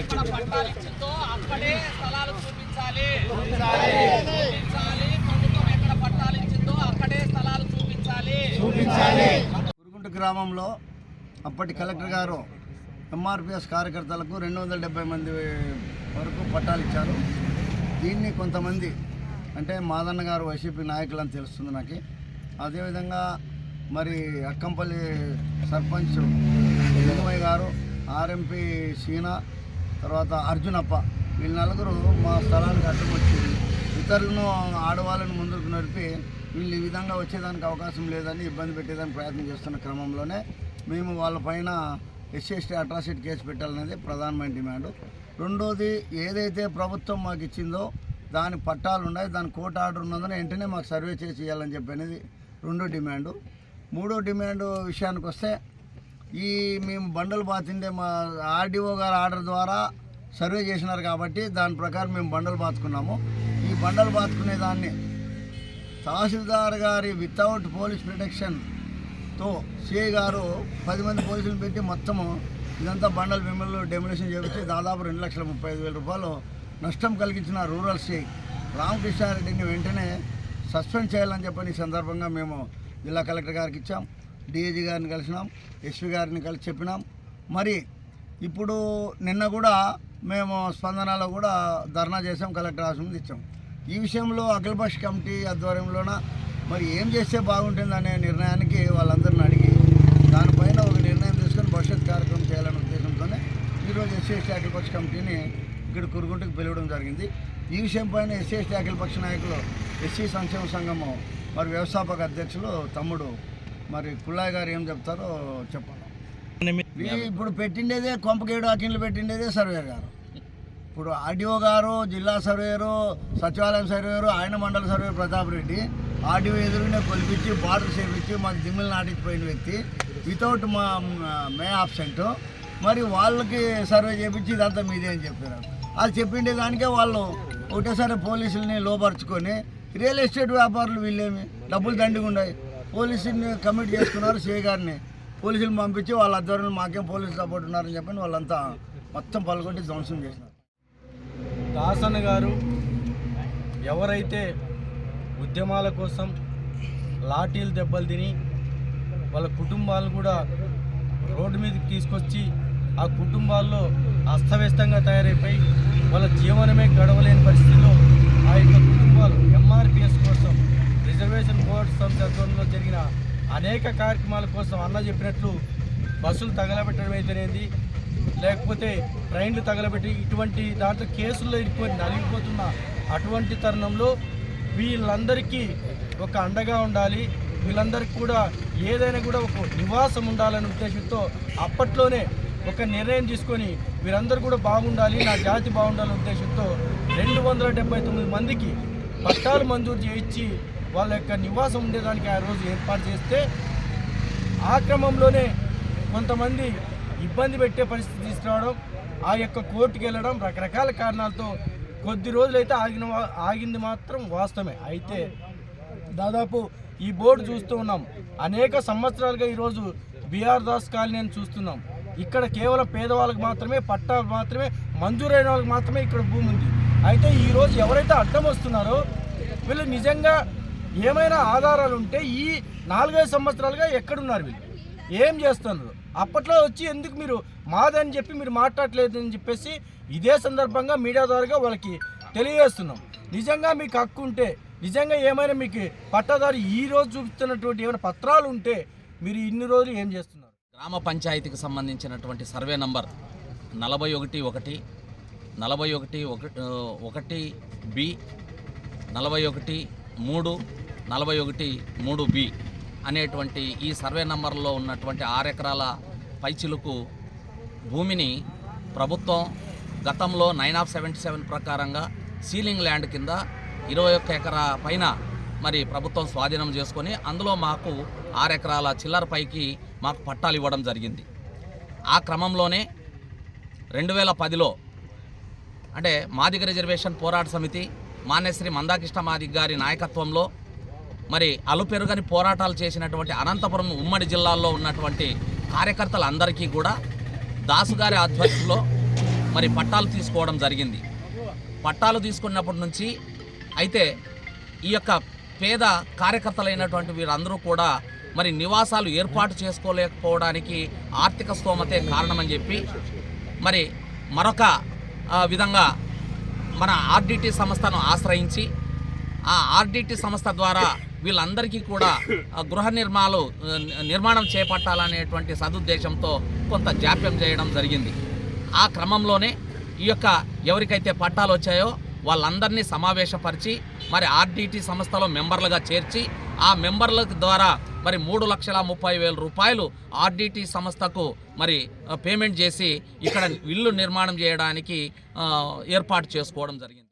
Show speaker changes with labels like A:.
A: ఎక్కడ అక్కడే స్థలాలు చూపించాలి
B: గురుగుంట గ్రామంలో అప్పటి కలెక్టర్ గారు ఎంఆర్పిఎస్ కార్యకర్తలకు రెండు వందల డెబ్బై మంది వరకు పట్టాలు ఇచ్చారు. దీన్ని కొంతమంది అంటే మాదన్న గారు వైసీపీ నాయకులు అని తెలుస్తుంది నాకు. అదేవిధంగా మరి అక్కంపల్లి సర్పంచ్ లింగమయ్య గారు ఆర్ఎంపీ సీనా తర్వాత అర్జునప్ప వీళ్ళ నలుగురు మా స్థలానికి అడ్డమొచ్చింది ఇతరులను ఆడవాళ్ళని ముందుకు నడిపి వీళ్ళు ఈ విధంగా వచ్చేదానికి అవకాశం లేదని ఇబ్బంది పెట్టేదానికి ప్రయత్నం చేస్తున్న క్రమంలోనే మేము వాళ్ళ పైన ఎస్సీ అట్రాసిటీ కేసు పెట్టాలనేది ప్రధానమైన డిమాండ్. రెండోది ఏదైతే ప్రభుత్వం మాకు ఇచ్చిందో దాని పట్టాలు ఉన్నాయి దాని కోర్టు ఆర్డర్ ఉన్నదని వెంటనే మాకు సర్వే చేసి ఇవ్వాలని చెప్పి అనేది రెండో డిమాండు. మూడో డిమాండ్ విషయానికి వస్తే ఈ మేము బండలు బాతిండే మా ఆర్డీఓ గారి ఆర్డర్ ద్వారా సర్వే చేసినారు కాబట్టి దాని ప్రకారం మేము బండలు బాతుకున్నాము. ఈ బండలు బాతుకునే దాన్ని తహసీల్దార్ గారి వితౌట్ పోలీస్ ప్రొటెక్షన్తో సిఐ గారు పది మంది పోలీసులు పెట్టి మొత్తము ఇదంతా బండలు మిమ్మల్ని డెమినేషన్ చేపించి దాదాపు రెండు లక్షల ముప్పై ఐదు వేల రూపాయలు నష్టం కలిగించిన రూరల్ సిఐ రామకృష్ణారెడ్డిని వెంటనే సస్పెండ్ చేయాలని చెప్పని ఈ సందర్భంగా మేము జిల్లా కలెక్టర్ గారికి ఇచ్చాం డిఐజీ గారిని కలిసినాం ఎస్పీ గారిని కలిసి చెప్పినాం. మరి ఇప్పుడు నిన్న కూడా మేము స్పందనలో కూడా ధర్నా చేసాం కలెక్టర్ ఆఫీస్ ముందు ఇచ్చాం. ఈ విషయంలో అఖిలపక్ష కమిటీ ఆధ్వర్యంలోన మరి ఏం చేస్తే బాగుంటుందనే నిర్ణయానికి వాళ్ళందరిని అడిగి దానిపైన ఒక నిర్ణయం తీసుకొని భవిష్యత్ కార్యక్రమం చేయాలనే ఉద్దేశంతోనే ఈరోజు ఎస్సీ ఎస్టీ అఖిలపక్ష కమిటీని ఇక్కడ కురుగుంటకు పిలవడం జరిగింది. ఈ విషయం పైన ఎస్సీ ఎస్టీ అఖిలపక్ష నాయకులు ఎస్సీ సంక్షేమ సంఘము మరి వ్యవస్థాపక అధ్యక్షులు తమ్ముడు మరి పుల్లాయ్ గారు ఏం చెప్తారో చెప్పాలి. ఇప్పుడు పెట్టిండేదే కొంపకేడు అకిన్లు పెట్టిండేదే సర్వేయర్ గారు. ఇప్పుడు ఆర్డీఓ గారు జిల్లా సర్వేయరు సచివాలయం సర్వేయరు ఆయన మండల సర్వేయర్ ప్రతాప్ రెడ్డి ఆర్డీఓ ఎదురునే కొలిపించి బార్డర్ చేపించి మాకు దిమ్మిలు నాటించిపోయిన వ్యక్తి వితౌట్ మా మే ఆబ్సెంట్. మరి వాళ్ళకి సర్వే చేపించి ఇదంతా మీదే అని చెప్పారు. అది చెప్పిండే దానికే వాళ్ళు ఒకటేసారి పోలీసుల్ని లోపరుచుకొని రియల్ ఎస్టేట్ వ్యాపారులు వీళ్ళేమి? డబ్బులు దండిగా ఉన్నాయి. పోలీసుని కమిట్ చేసుకున్నారు సిఐ గారిని. పోలీసులు పంపించి వాళ్ళ ఆధ్వర్యంలో మాకేం పోలీసు సపోర్ట్ ఉన్నారని చెప్పని వాళ్ళంతా మొత్తం పాల్గొట్టి ధ్వంసం చేసినారు.
C: దాసన్ గారు ఎవరైతే ఉద్యమాల కోసం లాఠీలు దెబ్బలు తిని వాళ్ళ కుటుంబాలను కూడా రోడ్డు మీదకి తీసుకొచ్చి ఆ కుటుంబాల్లో అస్తవ్యస్తంగా తయారైపోయి వాళ్ళ జీవనమే గడవలేని పరిస్థితిలో ఆ యొక్క కుటుంబాలు ఎంఆర్పిఎస్ కోసం రిజర్వేషన్ బోర్డు సంస్థ ఆధ్వర్యంలో జరిగిన అనేక కార్యక్రమాల కోసం అన్న చెప్పినట్లు బస్సులు తగలబెట్టడం అయితేనేది? లేకపోతే ట్రైన్లు తగలబెట్టి ఇటువంటి దాంట్లో కేసుల్లో ఇరుక్కొని నలిగిపోతున్న అటువంటి తరుణంలో వీళ్ళందరికీ ఒక అండగా ఉండాలి. వీళ్ళందరికీ కూడా ఏదైనా కూడా ఒక నివాసం ఉండాలనే ఉద్దేశంతో అప్పట్లోనే ఒక నిర్ణయం తీసుకొని వీరందరూ కూడా బాగుండాలి నా జాతి బాగుండాలనే ఉద్దేశంతో రెండు వందల డెబ్బై తొమ్మిది మందికి పట్టాలు మంజూరు చేయించి వాళ్ళ యొక్క నివాసం ఉండేదానికి ఆ రోజు ఏర్పాటు చేస్తే ఆ క్రమంలోనే కొంతమంది ఇబ్బంది పెట్టే పరిస్థితి తీసుకురావడం ఆ యొక్క కోర్టుకు వెళ్ళడం రకరకాల కారణాలతో కొద్ది రోజులైతే ఆగిన ఆగింది మాత్రం వాస్తవమే. అయితే దాదాపు ఈ బోర్డు చూస్తూ ఉన్నాం. అనేక సంవత్సరాలుగా ఈరోజు బీఆర్ దాస్ కాలనీ అని చూస్తున్నాం. ఇక్కడ కేవలం పేదవాళ్ళకి మాత్రమే పట్టాలు మాత్రమే మంజూరైన వాళ్ళకి మాత్రమే ఇక్కడ భూమి ఉంది. అయితే ఈరోజు ఎవరైతే అడ్డం వస్తున్నారో వీళ్ళు నిజంగా ఏమైనా ఆధారాలు ఉంటే ఈ నాలుగైదు సంవత్సరాలుగా ఎక్కడున్నారు వీళ్ళు? ఏం చేస్తున్నారు? అప్పట్లో వచ్చి ఎందుకు మీరు మాదని చెప్పి మీరు మాట్లాడలేదు అని చెప్పేసి ఇదే సందర్భంగా మీడియా ద్వారా వాళ్ళకి తెలియజేస్తున్నాం. నిజంగా మీకు హక్కు ఉంటే నిజంగా ఏమైనా మీకు పట్టాదారు ఈ రోజు చూపిస్తున్నటువంటి ఏమైనా పత్రాలు ఉంటే మీరు ఇన్ని రోజులు ఏం చేస్తున్నారు?
A: గ్రామ పంచాయతీకి సంబంధించినటువంటి సర్వే నంబర్ నలభై ఒకటి ఒకటి నలభై ఒకటి ఒకటి ఒకటి బి నలభై ఒకటి మూడు నలభై ఒకటి మూడు బి అనేటువంటి ఈ సర్వే నంబర్లో ఉన్నటువంటి ఆరు ఎకరాల పైచిలుకు భూమిని ప్రభుత్వం గతంలో నైన్ ఆఫ్ సెవెంటీ సెవెన్ ప్రకారంగా సీలింగ్ ల్యాండ్ కింద ఇరవై ఒక్క ఎకరా పైన మరి ప్రభుత్వం స్వాధీనం చేసుకొని అందులో మాకు ఆరు ఎకరాల చిల్లర పైకి మాకు పట్టాలు ఇవ్వడం జరిగింది. ఆ క్రమంలోనే రెండు వేల పదిలో అంటే మాదిగ రిజర్వేషన్ పోరాట సమితి మాన్యశ్రీ మందాకృష్ణ మాదిగ గారి నాయకత్వంలో మరి అలుపెరుగని పోరాటాలు చేసినటువంటి అనంతపురం ఉమ్మడి జిల్లాల్లో ఉన్నటువంటి కార్యకర్తలందరికీ కూడా దాసు గారి ఆధ్వర్యంలో మరి పట్టాలు తీసుకోవడం జరిగింది. పట్టాలు తీసుకున్నప్పటి నుంచి అయితే ఈ యొక్క పేద కార్యకర్తలైనటువంటి వీరందరూ కూడా మరి నివాసాలు ఏర్పాటు చేసుకోలేకపోవడానికి ఆర్థిక స్తోమతే కారణమని చెప్పి మరి మరొక విధంగా మన ఆర్డిటి సంస్థను ఆశ్రయించి ఆ ఆర్డిటి సంస్థ ద్వారా వీళ్ళందరికీ కూడా గృహ నిర్మాణాలు నిర్మాణం చేపట్టాలనేటువంటి సదుద్దేశంతో కొంత జాప్యం చేయడం జరిగింది. ఆ క్రమంలోనే ఈ యొక్క ఎవరికైతే పట్టాలు వచ్చాయో వాళ్ళందరినీ సమావేశపరిచి మరి ఆర్డిటి సంస్థలో మెంబర్లుగా చేర్చి ఆ మెంబర్ల ద్వారా మరి మూడు లక్షల ముప్పై వేల రూపాయలు ఆర్డిటి సంస్థకు మరి పేమెంట్ చేసి ఇక్కడ ఇల్లు నిర్మాణం చేయడానికి ఏర్పాటు చేసుకోవడం జరిగింది.